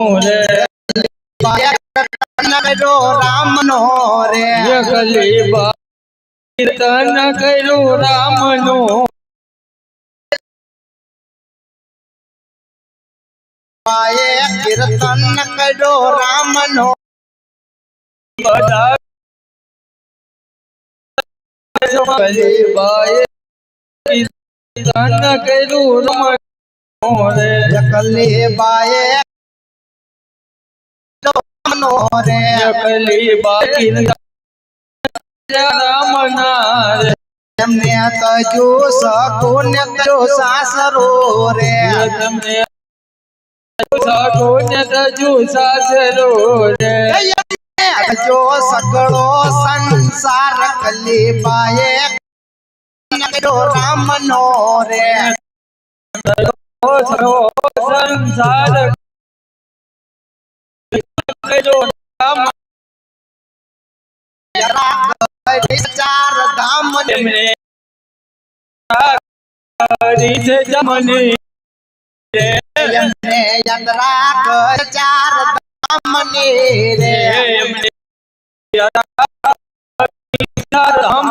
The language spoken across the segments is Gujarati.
રે નગરો રામ નો રે જગલી બા કીર્તન કર્યું રામનું બાએ કીર્તન કર્યો રામ નો બધા રે જકલી બાએ રામ નો રે જગલી બા કીર્તન રામ ના રે. એમને તજુ સકુન તજો સાસરો રે. તમને સાધુ ને તજુ સાસરો રે જો સગળો સંસાર કલી બાએ નગરો રામ નો રે સંસાર ચાર ધામ ને એમને કરી જમની રે. ચાર ધામ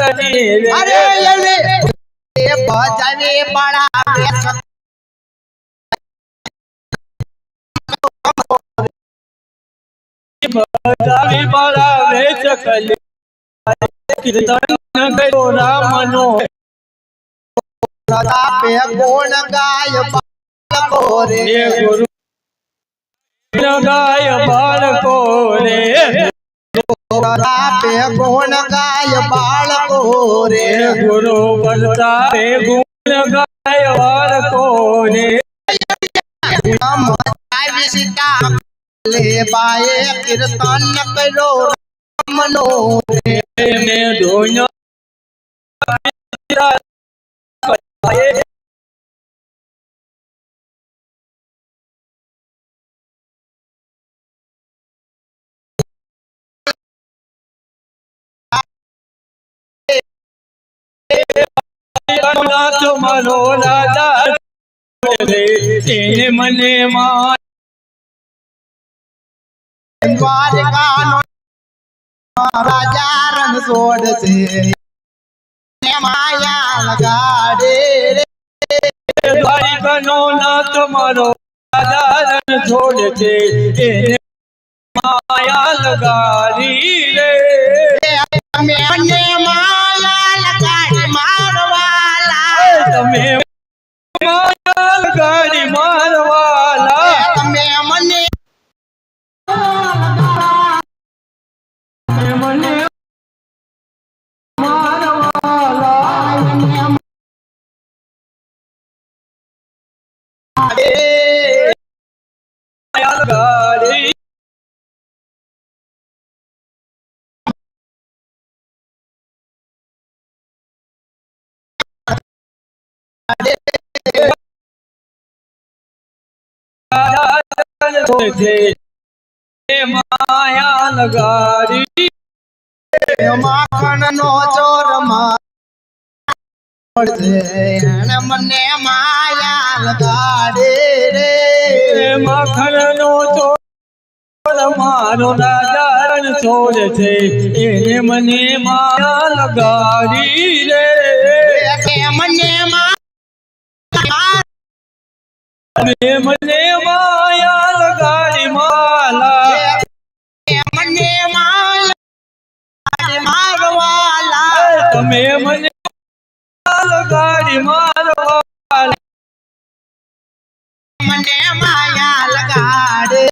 अरे भजने बड़ा भजने बड़ा वे सकल कीर्तन गयो रामनो सदा पे गुण गाय बालको रे गुरु गाय बालको रे सदा पे गुण गाय बाल રે ગુરુ ગુણ બાળકો રે નામ આવી સીતા લે બાએ કીર્તન કરો મનો રે એને ધોયો મારો રાજા રે મને દ્વારકાનો માયા લગાડે રે. દ્વારિકાનો નાથ મારો આધારણ છોડ છે એને માયા લગાડી રે. માયા લગાડી માખણ નો ચોર માણ મને માયા લગાડે રે માખણ નો ચોર મારો રાજારણ છોડ છે. એને મને માયા લગાડી રે. મને મને માયા લગાડી માલા. મને મારવાલા તમે મને લગાડી મારવાલા. મને માયા